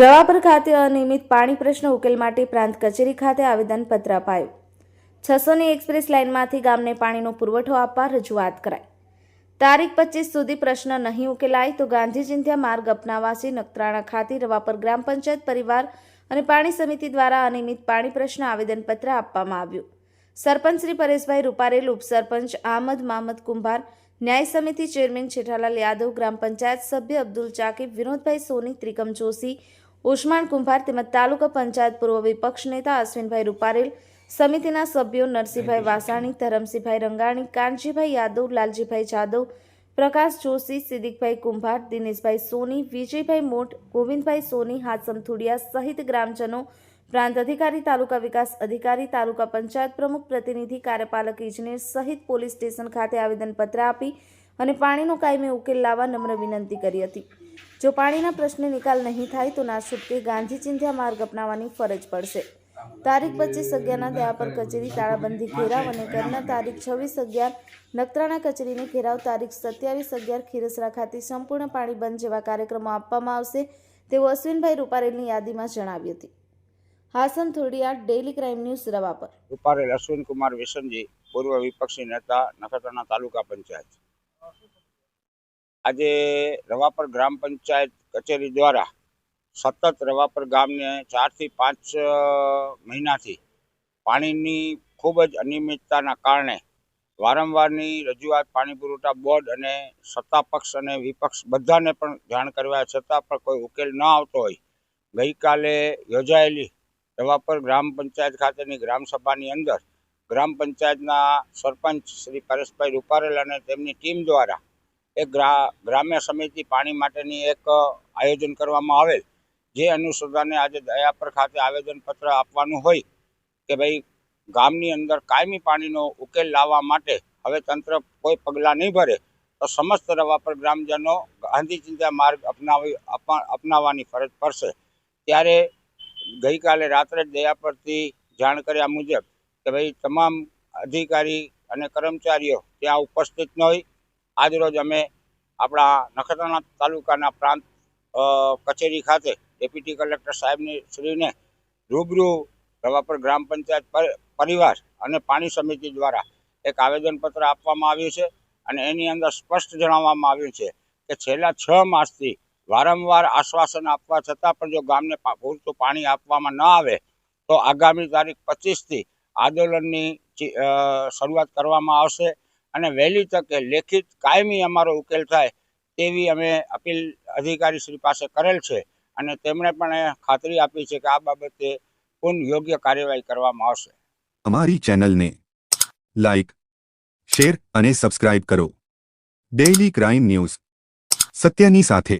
રવાપર ખાતે અનિયમિત પાણી પ્રશ્ન ઉકેલ માટે પ્રાંત કચેરી ખાતે આવેદનપત્ર અપાયું. છસોની એક્સપ્રેસ લાઇનમાંથી ગામને પાણીનો પુરવઠો આપવા રજૂઆત કરાઈ. તારીખ પચીસ સુધી પ્રશ્ન નહીં ઉકેલાય તો ગાંધી ચિંધ્યા માર્ગ અપનાવાસી નખત્રાણા ખાતે રવાપર ગ્રામ પંચાયત પરિવાર અને પાણી સમિતિ દ્વારા અનિયમિત પાણી પ્રશ્ન આવેદનપત્ર આપવામાં આવ્યું. સરપંચ શ્રી પરેશભાઈ રૂપારેલ, ઉપસરપંચ આમદ મામદ કુંભાર, ન્યાય સમિતિ ચેરમેન જેઠાલાલ યાદવ, ગ્રામ પંચાયત સભ્ય અબ્દુલ ચાકીબ, વિનોદભાઈ સોની, ત્રિકમ જોશી ઉસ્માન કુંભાર તેમજ તાલુકા પંચાયત પૂર્વ વિપક્ષ નેતા અશ્વિનભાઈ રૂપારેલ, સમિતિના સભ્યો નરસિંહભાઈ વાસાણી, ધરમસિંહભાઈ રંગાણી, કાનજીભાઈ યાદવ, લાલજીભાઈ જાદવ, પ્રકાશ જોશી, સિદ્દીકભાઈ કુંભાર, દિનેશભાઈ સોની, વિજયભાઈ મોટ, ગોવિંદભાઈ સોની, હાસમ થુડિયા સહિત ગ્રામજનો, પ્રાંત અધિકારી, તાલુકા વિકાસ અધિકારી, તાલુકા પંચાયત પ્રમુખ, પ્રતિનિધિ, કાર્યપાલક, ઇજનેર સહિત પોલીસ સ્ટેશન ખાતે આવેદનપત્ર આપી અને પાણીનો કાયમી ઉકેલ લાવવા નમ્ર વિનંતી કરી હતી. જો પાણીના પ્રશ્ને નિકાલ નહીં થાય તો ના ગાંધી ચિંધ્યા માર્ગ અપનાવવાની ફરજ પડશે. તારીખ પચીસ અગિયારના દયા પર કચેરી તાળાબંધી ઘેરાવ અને કરના તારીખ છવ્વીસ અગિયાર નખત્રાણા કચેરીને ઘેરાવ તારીખ સત્યાવીસ અગિયાર ખીરસરા ખાતે સંપૂર્ણ પાણી બંધ જેવા કાર્યક્રમો આપવામાં આવશે તેવું અશ્વિનભાઈ રૂપારેલની યાદીમાં જણાવી હતી. Hasan Thodiya daily crime news Ravapar. Rupareal Ashwin Visanji, પૂર્વ વિપક્ષી નેતા, નખત્રાણા તાલુકા પંચાયત. આજે રવાપર ગ્રામ પંચાયત કચેરી દ્વારા સતત રવાપર ગામને ચારથી પાંચ મહિનાથી પાણીની ખૂબ જ અનિયમિતતાના કારણે વારંવારની રજૂઆત પાણી પુરવઠા બોર્ડ અને સત્તા પક્ષ અને વિપક્ષ બધાને પણ જાણ કરવા છતાં પણ કોઈ ઉકેલ ન આવતો હોય. ગઈકાલે યોજાયેલી રવાપર ગ્રામ પંચાયત ખાતેની ગ્રામસભાની અંદર ગ્રામ પંચાયતના સરપંચ શ્રી પરેશભાઈ રૂપારેલ અને તેમની ટીમ દ્વારા એક ગ્રા, ગ્રામ્ય સમિતિ પાણી માટેની એક આયોજન કરવામાં આવેલ. જે અનુસંધાને આજે દયાપર ખાતે આવેદનપત્ર આપવાનું હોય કે ભાઈ, ગામની અંદર કાયમી પાણીનો ઉકેલ લાવવા માટે હવે તંત્ર કોઈ પગલાં નહીં ભરે, તો સમસ્ત રવાપર ગ્રામજનો ગાંધી ચિંતા માર્ગ અપનાવી, અપા- અપનાવવાની ફરજ પડશે. ત્યારે ગઈકાલે રાત્રે જ દયા પરથી જાણ કર્યા મુજબ કે ભાઈ, તમામ અધિકારી અને કર્મચારીઓ ત્યાં ઉપસ્થિત ન હોય આજરોજ અમે આપણા નખત્રાણા તાલુકાના પ્રાંત કચેરી ખાતે ડેપ્યુટી કલેક્ટર સાહેબની, શ્રીને રૂબરૂ રવાપર ગ્રામ પંચાયત પર- પરિવાર અને પાણી સમિતિ દ્વારા એક આવેદનપત્ર આપવામાં આવ્યું છે અને એની અંદર સ્પષ્ટ જણાવવામાં આવ્યું છે કે છેલ્લા છ માસથી વારંવાર આશ્વાસન આપવા છતાં પણ જો ગામને પૂરતું પાણી આપવામાં ન આવે, તો આગામી તારીખ પચીસથી આંદોલનની શરૂઆત કરવામાં આવશે. અને વહેલી તકે લેખિત કાયમી અમારો ઉકેલ થાય તેવી અમે અપીલ અધિકારી શ્રી પાસે કરેલ છે. અને તેમણે પણ ખાતરી આપી છે કે આ બાબતે પૂર્ણ યોગ્ય કાર્યવાહી કરવામાં આવશે. અમારી ચેનલને લાઇક શેર અને સબસ્ક્રાઇબ કરો. Daily crime news. સત્યની સાથે.